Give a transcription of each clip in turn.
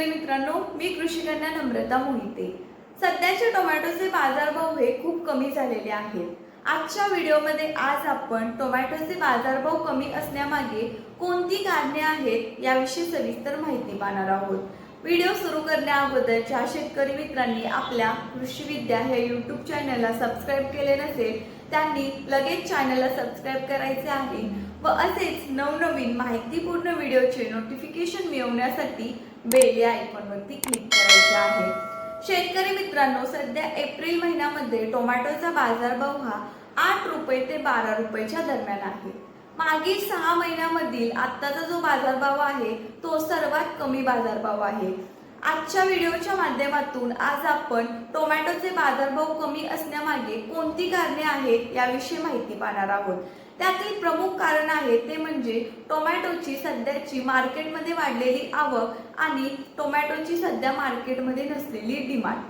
शेतकरी मित्रांनो मी कृषीकन्या नम्रता मोहिते. सध्याचे टोमॅटोचे बाजारभाव हे खूप कमी झालेले आहेत. आजच्या व्हिडिओमध्ये आज आपण टोमॅटोचे बाजारभाव कमी असण्यामागे कोणती कारणे आहेत याविषयी सविस्तर माहिती पाहणार आहोत. व्हिडिओ सुरू करण्या अगोदर ज्या शेतकरी मित्रांनी आपल्या कृषी विद्या यूट्यूब चॅनलला सबस्क्राईब केले नसेल त्यांनी लगेच चॅनलला सबस्क्राईब करायचे आहे व असेच नवनवीन माहितीपूर्ण व्हिडिओचे नोटिफिकेशन मिळवण्यासाठी बेल या आयकॉनवरती क्लिक करायचे आहे. शेतकरी मित्रांनो सध्या एप्रिल महिन्यामध्ये टोमॅटोचा बाजारभाव हा आठ रुपये ते बारा रुपयाच्या दरम्यान आहे. मागील सहा महिन्यामधील आत्ताचा जो बाजारभाव आहे तो सर्वात कमी बाजारभाव आहे. आजच्या व्हिडिओच्या माध्यमातून आज आपण टोमॅटोचे बाजारभाव कमी असण्यामागे कोणती कारणे आहेत याविषयी माहिती पाहणार आहोत. त्यातील प्रमुख कारण आहे ते म्हणजे टोमॅटोची सध्याची मार्केटमध्ये वाढलेली आवक आणि टोमॅटोची सध्या मार्केटमध्ये नसलेली डिमांड.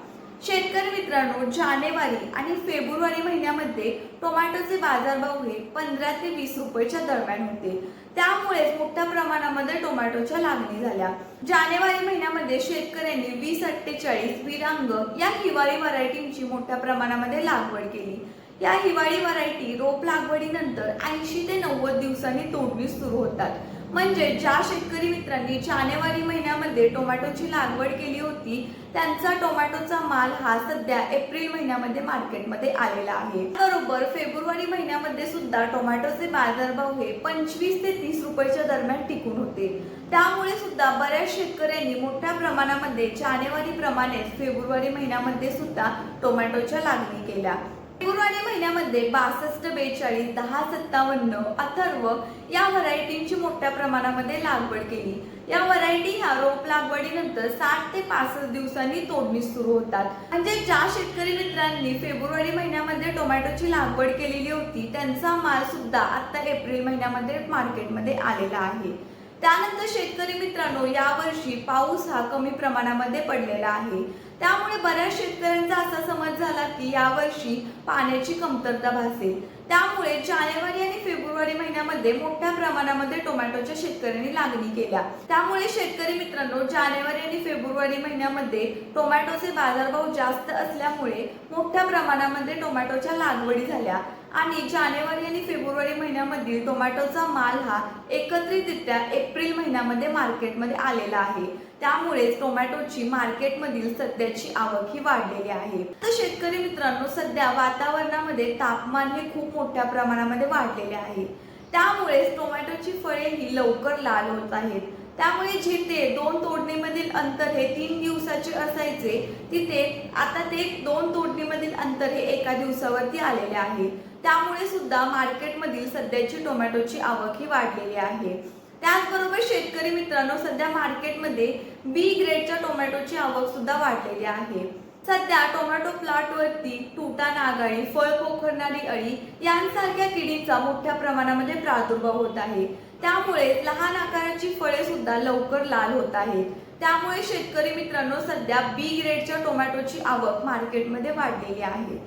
शेतकरी मित्रांनो जानेवारी आणि फेब्रुवारी महिन्यामध्ये टोमॅटोचे बाजारभाव हे पंधरा ते वीस रुपयेच्या दरम्यान होते. त्यामुळेच मोठ्या प्रमाणामध्ये टोमॅटोच्या लागणी झाल्या. जानेवारी महिन्यामध्ये शेतकऱ्यांनी वीस अठ्ठेचाळीस विरांग या हिवाळी व्हरायटींची मोठ्या प्रमाणामध्ये लागवड केली. या हिवाळी व्हरायटी रोप लागवडीनंतर ऐंशी ते नव्वद दिवसांनी तोडणी सुरू होतात. म्हणजे ज्या शेतकरी मित्रांनी जानेवारी महिन्यामध्ये टोमॅटोची लागवड केली होती त्यांचा टोमॅटोचा माल हा सध्या एप्रिल महिन्यामध्ये मार्केटमध्ये आलेला आहे. बरोबर फेब्रुवारी महिन्यामध्ये सुद्धा टोमॅटोचे बाजारभाव हे पंचवीस ते तीस रुपयाच्या दरम्यान टिकून होते. त्यामुळे सुद्धा बऱ्याच शेतकऱ्यांनी मोठ्या प्रमाणामध्ये जानेवारी प्रमाणेच फेब्रुवारी महिन्यामध्ये सुद्धा टोमॅटोच्या लागणी केल्या. फेब्रुवारी महिन्यामध्ये बासष्ट बेचाळीस दहा सत्तावन्न अथर्व या व्हरायटींची मोठ्या प्रमाणामध्ये लागवड केली. या व्हरायटी ह्या रोप लागवडीनंतर साठ ते पासष्ट दिवसांनी तोडणी सुरू होतात. म्हणजे ज्या शेतकरी मित्रांनी फेब्रुवारी महिन्यामध्ये टोमॅटोची लागवड केलेली होती त्यांचा माल सुद्धा आता एप्रिल महिन्यामध्ये मार्केटमध्ये आलेला आहे. त्यानंतर शेतकरी मित्रांनो यावर्षी पाऊस हा कमी प्रमाणामध्ये पडलेला आहे. त्यामुळे बऱ्याच शेतकऱ्यांचा असा समज झाला की यावर्षी पाण्याची कमतरता भासेल त्यामुळे जानेवारी आणि फेब्रुवारी महिन्यामध्ये मोठ्या प्रमाणामध्ये टोमॅटोच्या शेतकऱ्यांनी लागणी केल्या. त्यामुळे शेतकरी मित्रांनो जानेवारी आणि फेब्रुवारी महिन्यामध्ये टोमॅटोचे बाजारभाव जास्त असल्यामुळे मोठ्या प्रमाणामध्ये टोमॅटोच्या लागवडी झाल्या आणि जानेवारी आणि फेब्रुवारी महिन्यामधील टोमॅटोचा माल हा एकत्रितरित्या एप्रिल महिन्यामध्ये मार्केटमध्ये आलेला आहे. त्यामुळेच टोमॅटोची मार्केटमधील सध्याची आवक ही वाढलेली आहे. तर शेतकरी मित्रांनो सध्या वातावरणामध्ये तापमान हे खूप मोठ्या प्रमाणामध्ये वाढलेले आहे. त्यामुळेच टोमॅटोची फळे ही लवकर लाल होत आहेत. त्यामुळे जिथे दोन तोडणीमधील अंतर हे तीन दिवसाचे असायचे तिथे आता ते दोन तोडणीमधील अंतर हे एका दिवसावरती आलेले आहे. त्यामुळे सुद्धा मार्केटमधील सध्याची टोमॅटोची आवक ही वाढलेली आहे. त्याचबरोबर शेतकरी मित्रांनो सध्या मार्केटमध्ये बी ग्रेडच्या टोमॅटोची आवक सुद्धा वाढलेली आहे. सध्या टोमॅटो प्लॉटवरती तुटा नागाळी फळ पोखरणारी अळी यांसारख्या किडींचा मोठ्या प्रमाणामध्ये प्रादुर्भाव होत आहे. त्यामुळे लहान आकाराची फळे सुद्धा लवकर लाल होत आहेत. त्यामुळे शेतकरी मित्रांनो सध्या बी ग्रेडच्या टोमॅटोची आवक मार्केटमध्ये वाढलेली आहे.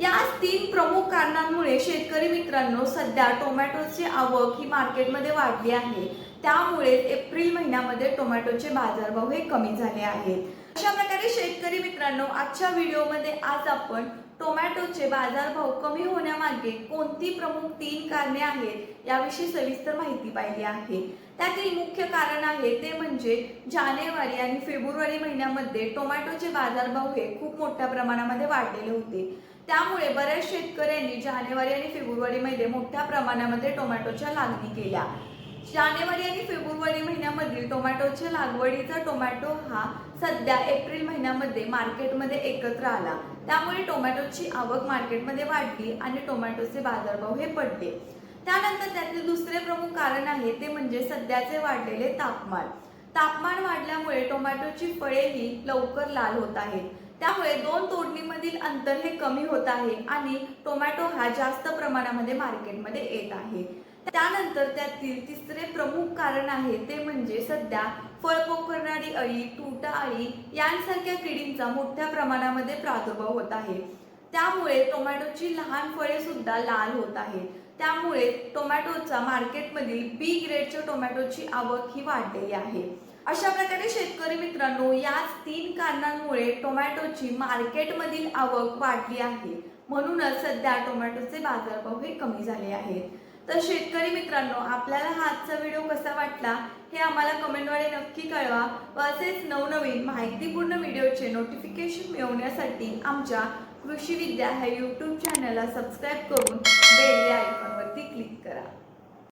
या तीन प्रमुख कारणांमुळे शेतकरी मित्रांनो सध्या टोमॅटोची आवक ही मार्केटमध्ये वाढली आहे. त्यामुळे एप्रिल महिन्यामध्ये टोमॅटोचे बाजारभाव हे कमी झाले आहेत. अशा प्रकारे शेतकरी मित्रांनो आजच्या व्हिडिओमध्ये आज आपण टोमॅटोचे बाजारभाव कमी होण्यामागे कोणती प्रमुख तीन कारणे आहेत याविषयी सविस्तर माहिती पाहिली आहे. त्यातील मुख्य कारण आहे ते म्हणजे जानेवारी आणि फेब्रुवारी महिन्यामध्ये टोमॅटोचे बाजारभाव हे खूप मोठ्या प्रमाणामध्ये वाढलेले होते. त्यामुळे बऱ्याच शेतकऱ्यांनी जानेवारी आणि फेब्रुवारीमध्ये मोठ्या प्रमाणामध्ये टोमॅटोच्या लागणी केल्या. जानेवारी आणि फेब्रुवारी महिन्यामधील टोमॅटोच्या लागवडीचा टोमॅटो हा सध्या एप्रिल महिन्यामध्ये मार्केटमध्ये एकत्र आला. त्यामुळे टोमॅटोची आवक मार्केटमध्ये वाढली आणि टोमॅटोचे बाजारभाव हे पडले. त्यानंतर त्यातील दुसरे प्रमुख कारण आहे ते म्हणजे सध्याचे वाढलेले तापमान. तापमान वाढल्यामुळे टोमॅटोची फळे ही लवकर लाल होत आहेत. त्यामुळे दोन तोडणीमधील अंतर हे कमी होत आहे आणि टोमॅटो हा जास्त प्रमाणामध्ये मार्केटमध्ये येत आहे. त्यानंतर त्यातील तिसरे प्रमुख कारण आहे ते म्हणजे सध्या फळ पोखरणारी अळी तुटा अळी यांसारख्या किडींचा मोठ्या प्रमाणामध्ये प्रादुर्भाव होत आहे. त्यामुळे टोमॅटोची लहान फळे सुद्धा लाल होत आहे. त्यामुळे टोमॅटोचा मार्केटमधील बी ग्रेडच्या टोमॅटोची आवक ही वाढलेली आहे. अशा प्रकारे शेतकरी मित्रांनो याच तीन कारणांमुळे टोमॅटोची मार्केटमधील आवक वाढली आहे. म्हणूनच सध्या टोमॅटोचे बाजारभाव हे कमी झाले आहेत. तर शेतकरी मित्रांनो आपल्याला हा आजचा व्हिडिओ कसा वाटला हे आम्हाला कमेंटद्वारे नक्की कळवा. व असेच नवनवीन माहितीपूर्ण व्हिडिओचे नोटिफिकेशन मिळवण्यासाठी आमच्या कृषी विद्या ह्या यूट्यूब चॅनलला सबस्क्राईब करून बेल या आयकॉनवरती क्लिक करा.